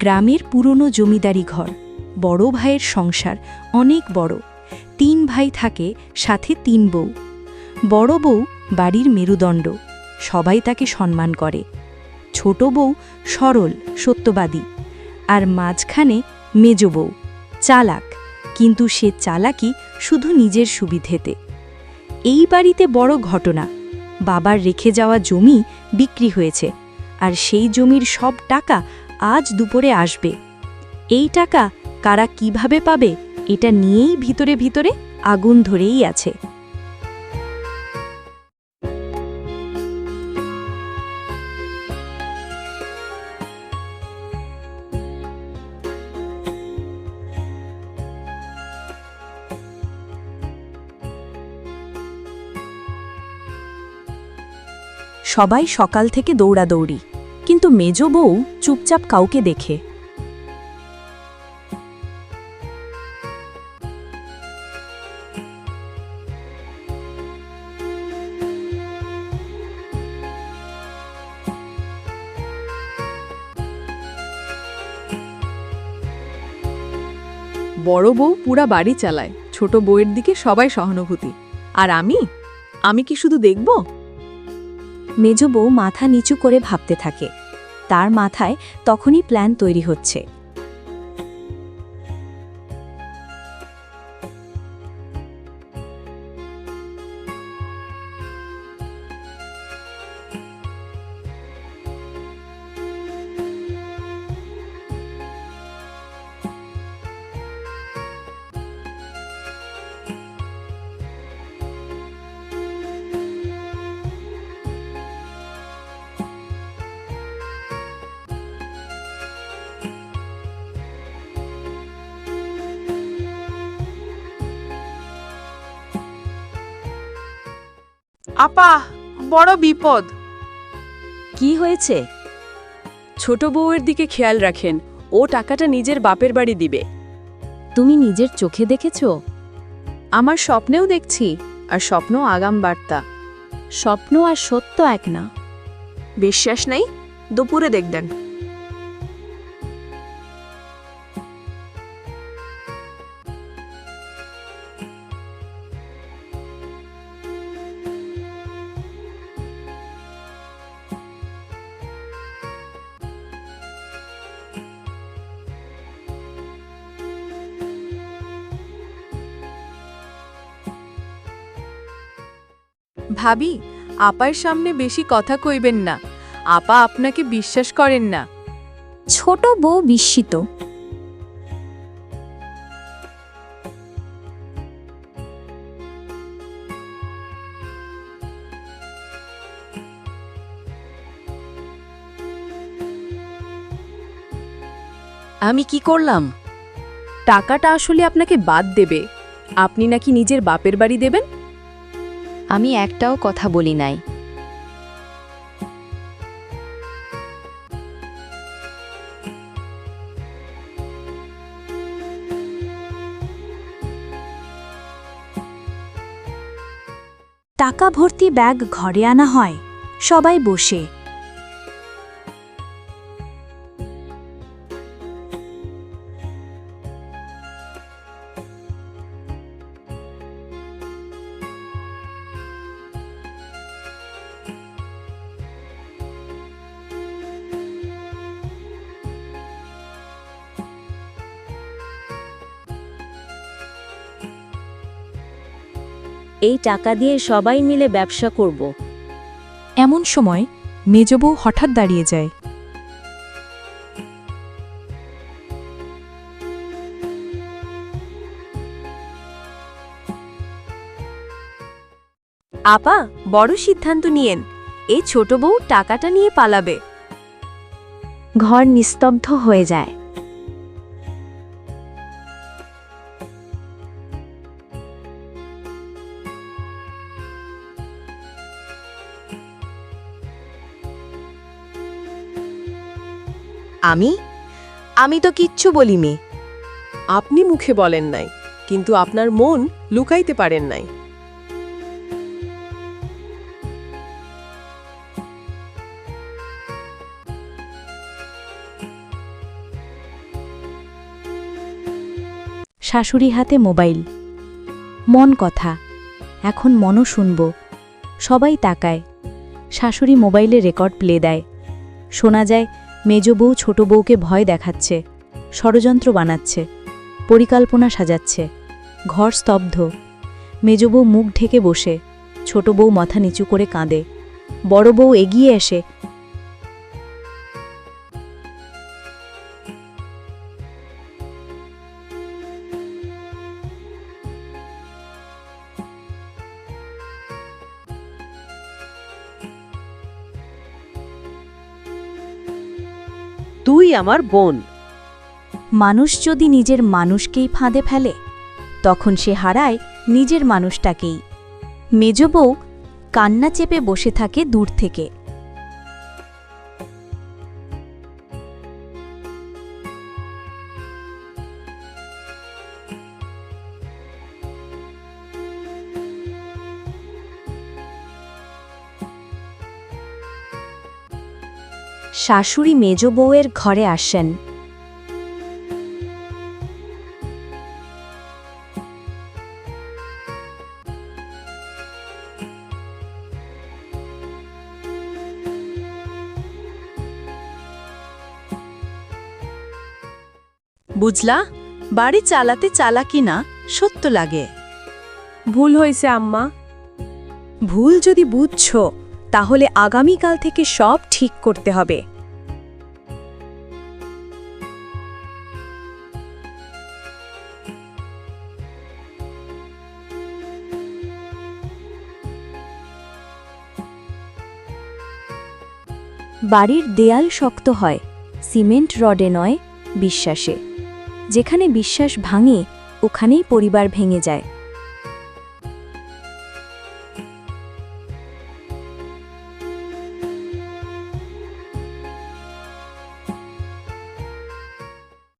গ্রামের পুরনো জমিদারি ঘর, বড় ভাইয়ের সংসার অনেক বড়। তিন ভাই থাকে, সাথে তিন বউ। বড় বউ বাড়ির মেরুদণ্ড, সবাই তাকে সম্মান করে। ছোট বউ সরল, সত্যবাদী। আর মাঝখানে মেজ বউ, চালাক। কিন্তু সে চালাকি শুধু নিজের সুবিধেতে। এই বাড়িতে বড় ঘটনা। বাবার রেখে যাওয়া জমি বিক্রি হয়েছে, আর সেই জমির সব টাকা আজ দুপুরে আসবে। এই টাকা কারা কীভাবে পাবে, এটা নিয়েই ভিতরে ভিতরে আগুন ধরেই আছে। সবাই সকাল থেকে দৌড়াদৌড়ি। কিন্তু মেজ বউ চুপচাপ কাউকে দেখে। বড় বউ পুরা বাড়ি চালায়, ছোট বউয়ের দিকে সবাই সহানুভূতি। আর আমি? আমি কি শুধু দেখব? মেজ বউ মাথা নিচু করে ভাবতে থাকে। তার মাথায় তখনই প্ল্যান তৈরি হচ্ছে। আপা বড় বিপদ। কি হয়েছে? ছোট বউয়ের দিকে খেয়াল রাখেন ও টাকাটা নিজের বাপের বাড়ি দিবে। তুমি নিজের চোখে দেখেছ? আমার স্বপ্নেও দেখছি আর স্বপ্ন আগাম বার্তা। স্বপ্ন আর সত্য এক না। বিশ্বাস নাই? দুপুরে দেখবেন। ভাবি আপার সামনে বেশি কথা কইবেন না। আপা আপনাকে বিশ্বাস করেন না। ছোট বউ বিস্মিত। আমি কি করলাম? টাকাটা আসলে আপনাকে বাদ দেবে। আপনি নাকি নিজের বাপের বাড়ি দেবেন? আমি একটাও কথা বলি নাই। টাকা ভর্তি ব্যাগ ঘরে আনা হয়। সবাই বসে। এই টাকা দিয়ে সবাই মিলে ব্যবসা করব। এমন সময় মেজবউ হঠাৎ দাঁড়িয়ে যায়। আপা বড় সিদ্ধান্ত নিয়েন। এই ছোট বউ টাকাটা নিয়ে পালাবে। ঘর নিস্তব্ধ হয়ে যায়। আমি? আমি তো কিচ্ছু বলি মে আপনি মুখে বলেন নাই কিন্তু আপনার মন লুকাইতে পারেন নাই। শাশুড়ি হাতে মোবাইল। মন কথা এখন মনও শুনব। সবাই তাকায়। শাশুড়ি মোবাইলে রেকর্ড প্লে দেয়। শোনা যায় মেজ বউ ছোট বউকে ভয় দেখাচ্ছে, ষড়যন্ত্র বানাচ্ছে, পরিকল্পনা সাজাচ্ছে, ঘর স্তব্ধ। মেজ বউ মুখ ঢেকে বসে, ছোট বউ মাথা নিচু করে কাঁদে। বড় বউ এগিয়ে এসে তুই আমার বোন। মানুষ যদি নিজের মানুষকেই ফাঁদে ফেলে, তখন সে হারায় নিজের মানুষটাকেই। মেজ বউ কান্না চেপে বসে থাকে দূর থেকে। শাশুড়ি মেজ বউয়ের ঘরে আসেন। বুঝলা বাড়ি চালাতে চালাকি না সত্য লাগে। ভুল হয়েছে আম্মা। ভুল যদি বুঝছ তাহলে আগামীকাল থেকে সব ঠিক করতে হবে। বাড়ির দেয়াল শক্ত হয়, সিমেন্ট রডে নয়, বিশ্বাসে। যেখানে বিশ্বাস ভাঙে, ওখানেই পরিবার ভেঙে যায়।